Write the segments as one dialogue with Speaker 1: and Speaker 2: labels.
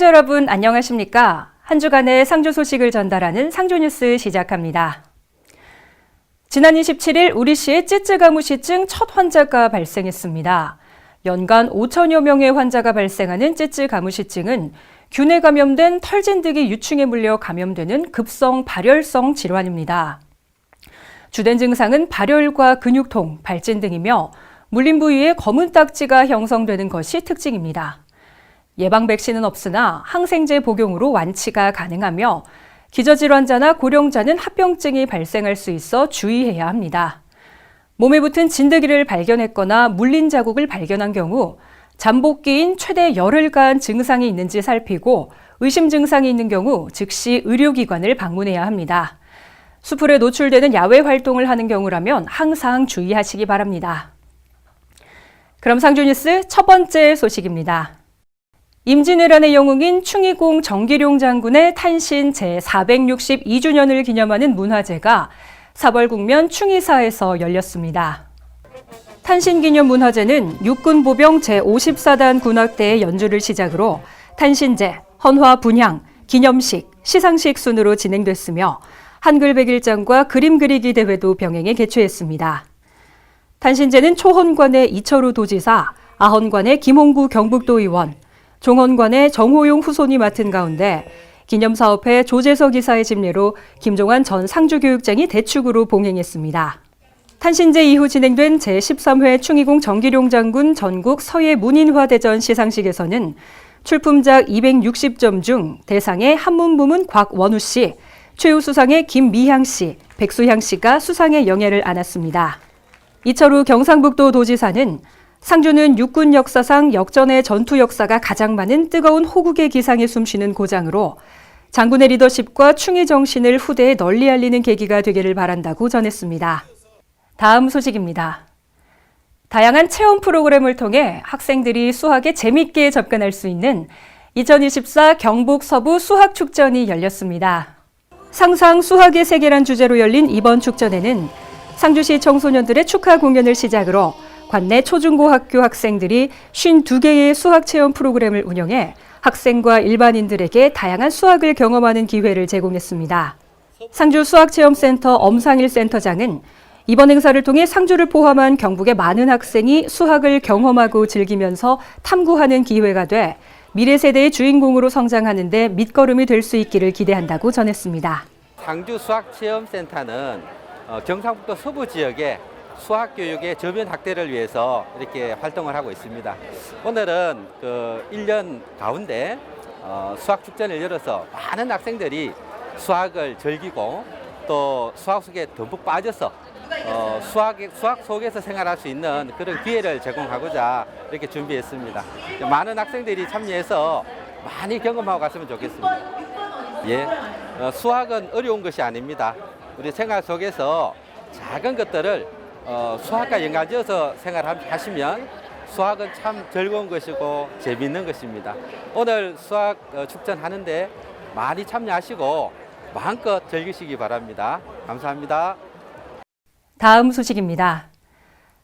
Speaker 1: 시청자 여러분 안녕하십니까? 한 주간의 상주 소식을 전달하는 상주 뉴스 시작합니다. 지난 27일 우리시의 찌찌가무시증 첫 환자가 발생했습니다. 연간 5천여 명의 환자가 발생하는 찌찌가무시증은 균에 감염된 털진드기 유충에 물려 감염되는 급성 발열성 질환입니다. 주된 증상은 발열과 근육통, 발진 등이며 물린 부위에 검은 딱지가 형성되는 것이 특징입니다. 예방 백신은 없으나 항생제 복용으로 완치가 가능하며 기저질환자나 고령자는 합병증이 발생할 수 있어 주의해야 합니다. 몸에 붙은 진드기를 발견했거나 물린 자국을 발견한 경우 잠복기인 최대 열흘간 증상이 있는지 살피고 의심 증상이 있는 경우 즉시 의료기관을 방문해야 합니다. 수풀에 노출되는 야외 활동을 하는 경우라면 항상 주의하시기 바랍니다. 그럼 상주 뉴스 첫 번째 소식입니다. 임진왜란의 영웅인 충의공 정기룡 장군의 탄신 제462주년을 기념하는 문화제가 사벌국면 충의사에서 열렸습니다. 탄신 기념 문화제는 육군 보병 제54단 군악대의 연주를 시작으로 탄신제, 헌화 분향, 기념식, 시상식 순으로 진행됐으며 한글 백일장과 그림 그리기 대회도 병행해 개최했습니다. 탄신제는 초헌관의 이철우 도지사, 아헌관의 김홍구 경북도 의원, 종헌관의 정호용 후손이 맡은 가운데 기념사업회 조재석 이사의 집례로 김종환 전 상주교육장이 대축으로 봉행했습니다. 탄신제 이후 진행된 제13회 충의공 정기룡 장군 전국 서예 문인화 대전 시상식에서는 출품작 260점 중 대상의 한문 부문 곽원우 씨, 최우 수상의 김미향 씨, 백수향 씨가 수상의 영예를 안았습니다. 이철우 경상북도 도지사는 상주는 육군 역사상 역전의 전투 역사가 가장 많은 뜨거운 호국의 기상에 숨쉬는 고장으로 장군의 리더십과 충의 정신을 후대에 널리 알리는 계기가 되기를 바란다고 전했습니다. 다음 소식입니다. 다양한 체험 프로그램을 통해 학생들이 수학에 재밌게 접근할 수 있는 2024 경북 서부 수학 축전이 열렸습니다. 상상 수학의 세계란 주제로 열린 이번 축전에는 상주시 청소년들의 축하 공연을 시작으로 관내 초중고학교 학생들이 52개의 수학 체험 프로그램을 운영해 학생과 일반인들에게 다양한 수학을 경험하는 기회를 제공했습니다. 상주 수학체험센터 엄상일 센터장은 이번 행사를 통해 상주를 포함한 경북의 많은 학생이 수학을 경험하고 즐기면서 탐구하는 기회가 돼 미래 세대의 주인공으로 성장하는 데 밑거름이 될 수 있기를 기대한다고 전했습니다.
Speaker 2: 상주 수학체험센터는 어, 경상북도 서부 지역의 수학 교육의 저변 확대를 위해서 이렇게 활동을 하고 있습니다. 오늘은 그 1년 가운데 어, 수학 축전을 열어서 많은 학생들이 수학을 즐기고 또 수학 속에 듬뿍 빠져서 어, 수학, 수학 속에서 생활할 수 있는 그런 기회를 제공하고자 이렇게 준비했습니다. 많은 학생들이 참여해서 많이 경험하고 갔으면 좋겠습니다. 예, 어, 수학은 어려운 것이 아닙니다. 우리 생활 속에서 작은 것들을 어, 수학과 연관지어서 생활하시면 수학은 참 즐거운 것이고 재미있는 것입니다. 오늘 수학 어, 축전하는데 많이 참여하시고 마음껏 즐기시기 바랍니다. 감사합니다.
Speaker 1: 다음 소식입니다.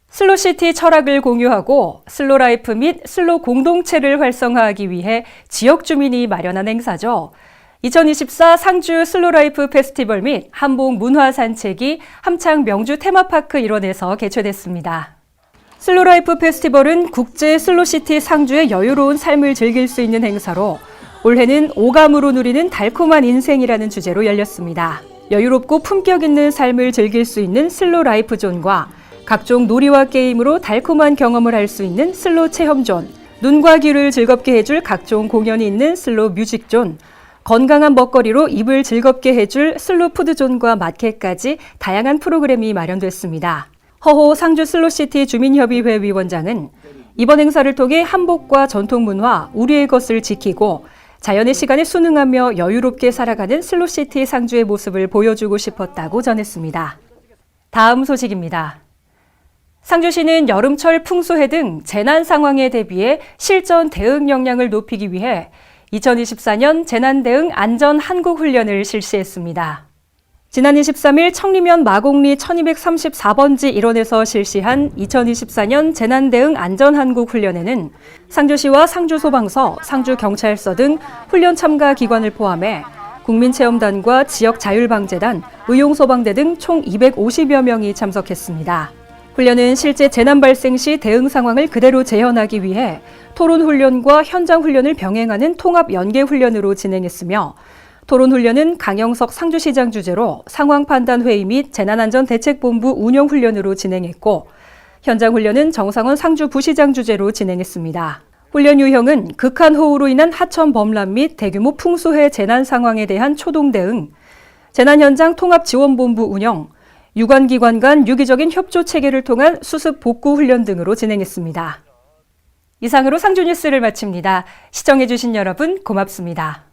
Speaker 1: 슬로시티 철학을 공유하고 슬로라이프 및 슬로 공동체를 활성화하기 위해 지역 주민이 마련한 행사죠. 2024 상주 슬로라이프 페스티벌 및 한복 문화 산책이 함창 명주 테마파크 일원에서 개최됐습니다. 슬로라이프 페스티벌은 국제 슬로시티 상주의 여유로운 삶을 즐길 수 있는 행사로 올해는 오감으로 누리는 달콤한 인생이라는 주제로 열렸습니다. 여유롭고 품격 있는 삶을 즐길 수 있는 슬로 라이프 존과 각종 놀이와 게임으로 달콤한 경험을 할 수 있는 슬로 체험 존, 눈과 귀를 즐겁게 해줄 각종 공연이 있는 슬로 뮤직 존, 건강한 먹거리로 입을 즐겁게 해줄 슬로 푸드 존과 마켓까지 다양한 프로그램이 마련됐습니다. 허호 상주 슬로시티 주민협의회 위원장은 이번 행사를 통해 한복과 전통 문화, 우리의 것을 지키고 자연의 시간에 순응하며 여유롭게 살아가는 슬로시티 상주의 모습을 보여주고 싶었다고 전했습니다. 다음 소식입니다. 상주시는 여름철 풍수해 등 재난 상황에 대비해 실전 대응 역량을 높이기 위해 2024년 재난 대응 안전 한국 훈련을 실시했습니다. 지난 23일 청리면 마곡리 1234번지 일원에서 실시한 2024년 재난대응 안전한국 훈련에는 상주시와 상주소방서, 상주경찰서 등 훈련 참가 기관을 포함해 국민체험단과 지역자율방재단, 의용소방대 등 총 250여 명이 참석했습니다. 훈련은 실제 재난 발생 시 대응 상황을 그대로 재현하기 위해 토론 훈련과 현장 훈련을 병행하는 통합 연계 훈련으로 진행했으며 토론 훈련은 강영석 상주시장 주재로 상황 판단 회의 및 재난안전 대책본부 운영 훈련으로 진행했고 현장 훈련은 정상원 상주 부시장 주재로 진행했습니다. 훈련 유형은 극한 호우로 인한 하천 범람 및 대규모 풍수해 재난 상황에 대한 초동 대응, 재난 현장 통합 지원본부 운영, 유관기관 간 유기적인 협조 체계를 통한 수습 복구 훈련 등으로 진행했습니다. 이상으로 상주 뉴스를 마칩니다. 시청해주신 여러분 고맙습니다.